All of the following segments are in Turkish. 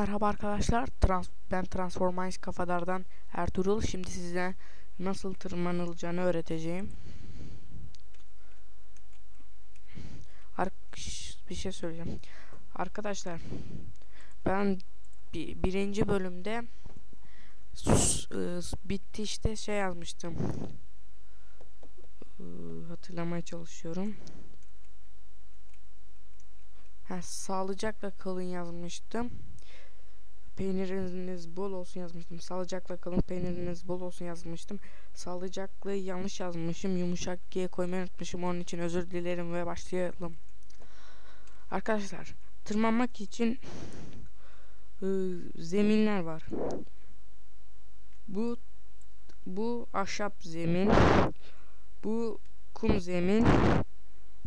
Merhaba arkadaşlar. Trans ben Transformers Kafadar'dan Ertuğrul. Şimdi size nasıl tırmanılacağını öğreteceğim. Ar bir şey söyleyeceğim. Arkadaşlar ben bi birinci bölümde sus, ıı, bitti işte şey yazmıştım. Iı, hatırlamaya çalışıyorum. Ha, sağlıcakla kalın yazmıştım. Peyniriniz bol olsun yazmıştım. Sağlıcakla kalın peyniriniz bol olsun yazmıştım. Sağlıcaklı yanlış yazmışım. Yumuşak G koymayı unutmuşum. Onun için özür dilerim ve başlayalım. Arkadaşlar tırmanmak için ıı, zeminler var. Bu bu ahşap zemin. Bu kum zemin.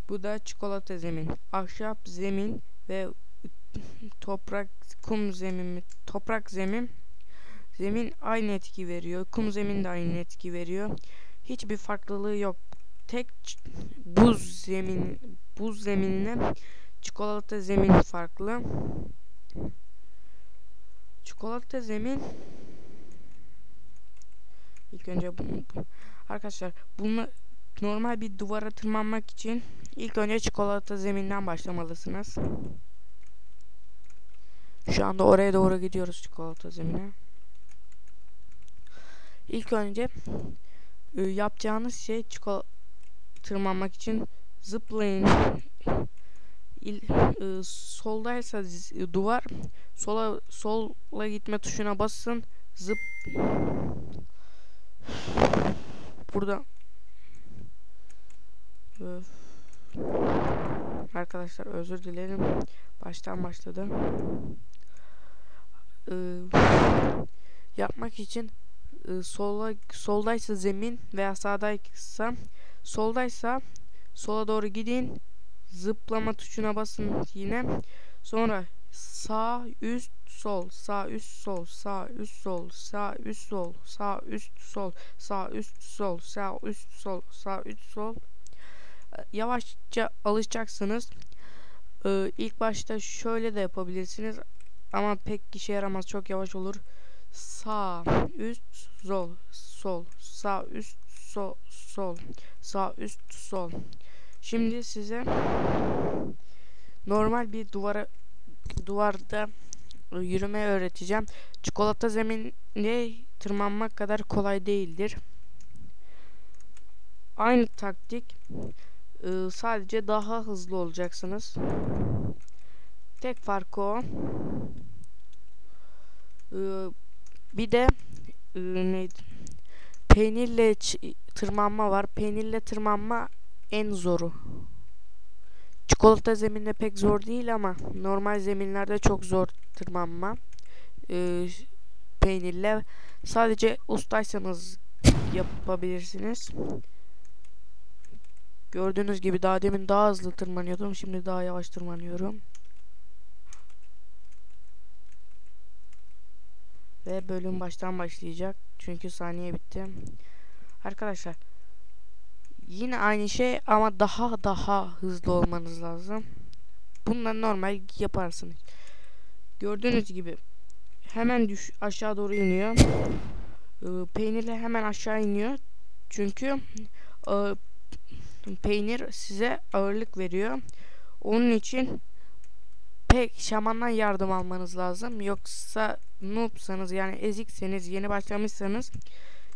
Bu da çikolata zemin. Ahşap zemin ve toprak kum zemin toprak zemin zemin aynı etki veriyor. Kum zemin de aynı etki veriyor. Hiçbir farklılığı yok. Tek buz zemin buz zeminine çikolata zemin farklı. Çikolata zemin ilk önce arkadaşlar bunu normal bir duvara tırmanmak için ilk önce çikolata zeminden başlamalısınız. Şu anda oraya doğru gidiyoruz çikolata zemine. İlk önce e, yapacağınız şey çikolata tırmanmak için zıplayın. İl, e, soldaysa e, duvar sola sola gitme tuşuna basın. Zıp burada Öf. Arkadaşlar özür dilerim. Baştan başladım. Ee, yapmak için e, sola soldaysa zemin veya sağdaysa soldaysa sola doğru gidin. Zıplama tuşuna basın yine. Sonra sağ üst sol sağ üst sol sağ üst sol sağ üst sol sağ üst sol sağ üst sol sağ üst sol sağ üst sol yavaşça alışacaksınız. Ee, ilk başta şöyle de yapabilirsiniz ama pek işe yaramaz çok yavaş olur. Sağ üst sol sol sağ üst sol sol sağ üst sol. Şimdi size normal bir duvara duvarda yürümeyi öğreteceğim. Çikolata zeminde tırmanmak kadar kolay değildir. Aynı taktik ee, sadece daha hızlı olacaksınız. Tek farkı o. Ee, bir de e, neydi? Peynirle tırmanma var. Peynirle tırmanma en zoru. Çikolata zeminde pek zor değil ama normal zeminlerde çok zor tırmanma. Ee, peynirle sadece ustaysanız yapabilirsiniz. Gördüğünüz gibi daha demin daha hızlı tırmanıyordum. Şimdi daha yavaş tırmanıyorum. Ve bölüm baştan başlayacak. Çünkü saniye bitti. Arkadaşlar yine aynı şey ama daha daha hızlı olmanız lazım. Bunları normal yaparsınız. Gördüğünüz gibi hemen düş aşağı doğru iniyor. Ee, peynirle hemen aşağı iniyor. Çünkü e, peynir size ağırlık veriyor. Onun için pek şamandan yardım almanız lazım. Yoksa noobsanız yani ezikseniz yeni başlamışsanız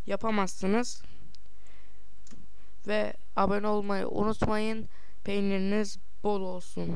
yapamazsınız. Ve abone olmayı unutmayın. Peyniriniz bol olsun.